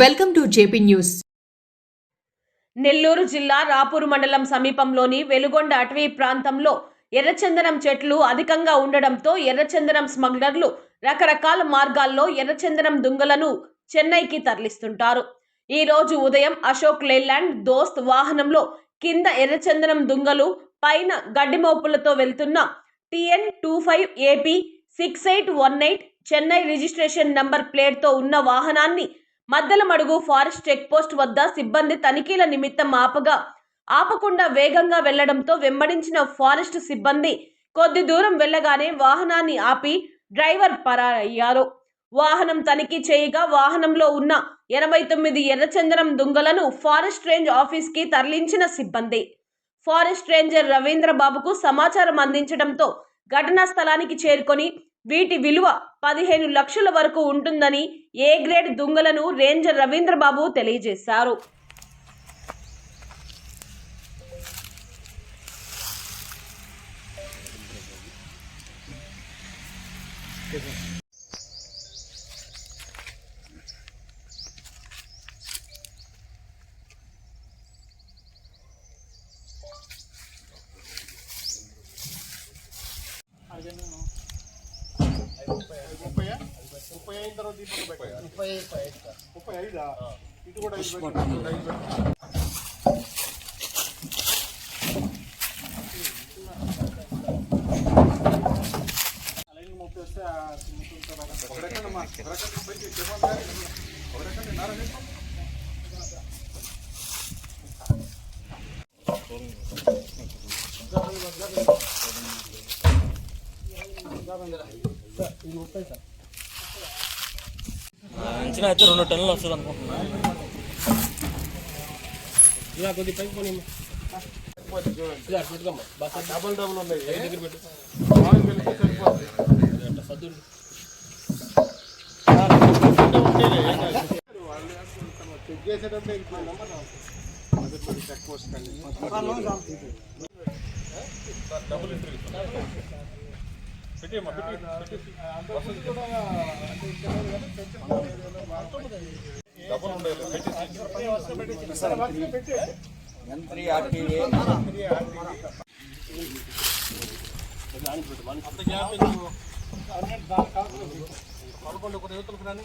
Welcome to JP news. Nellore జిల్లా రాపూరు మండలం సమీపంలోని వెలుగొండ అటవీ ప్రాంతంలో ఎర్రచందనం చెట్లు అధికంగా ఉండడంతో ఎర్రచందనం స్మగ్లర్లు రకరకాల మార్గాల్లో ఎర్రచందనం దుంగలను చెన్నైకి తరలిస్తుంటారు. ఈ రోజు ఉదయం అశోక్ లేలాండ్ దోస్త్ వాహనంలో కింద ఎర్రచందనం దుంగలు పైన గడ్డి మోపులతో వెళ్తున్న TN two five AP six eight one eight Chennai registration number ప్లేట్తో ఉన్న వాహనాన్ని మద్దలమడుగు ఫారెస్ట్ చెక్ పోస్ట్ వద్ద సిబ్బంది తనిఖీల నిమిత్తం ఆపగా ఆపకుండా వేగంగా వెళ్ళడంతో వెంబడించిన ఫారెస్ట్ సిబ్బంది కొద్ది దూరం వెళ్ళగానే వాహనాన్ని ఆపి డ్రైవర్ పరారయ్యారు. వాహనం తనిఖీ చేయగా వాహనంలో ఉన్న ఎనభై తొమ్మిది ఎర్రచందనం దుంగలను ఫారెస్ట్ రేంజ్ ఆఫీస్కి తరలించిన సిబ్బంది. ఫారెస్ట్ రేంజర్ రవీంద్ర బాబుకు సమాచారం అందించడంతో ఘటనా స్థలానికి చేరుకొని వీటి విలువ పదిహేను లక్షల వరకు ఉంటుందని ఏ గ్రేడ్ దుంగలను రేంజర్ రవీంద్రబాబు తెలియజేశారు. ముప్పై అయిన తర్వాత ఈ పక్క ముప్పై ఐదా ఇటు కూడా ముప్పై వస్తే ఆ చెప్పాలి. నారా అంచనా అయితే రెండు టన్నులు వస్తుంది అనుకుంటున్నా ఇలా కొద్ది పైకి పోనీ పెట్టుకోమ్మా. బస్ డబుల్ డబుల్ ఉన్నాయి. దగ్గర పెట్టు. సర్దుడు. చెక్ చేసేటప్పుడు చెక్ పోస్ట్ కండి. డబుల్ కదా, పెట్టి. పదకొండు ఒక యువతలకు రాని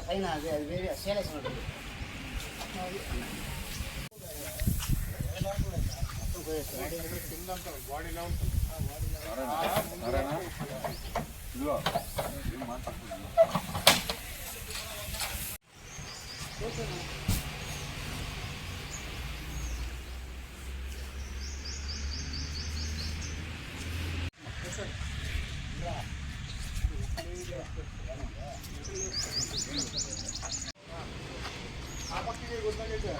పైన అది అది వేరే సేలేసిన ఉంటుంది. బాడీలో ఉంటుంది ఆ పక్కకి వద్దకైతే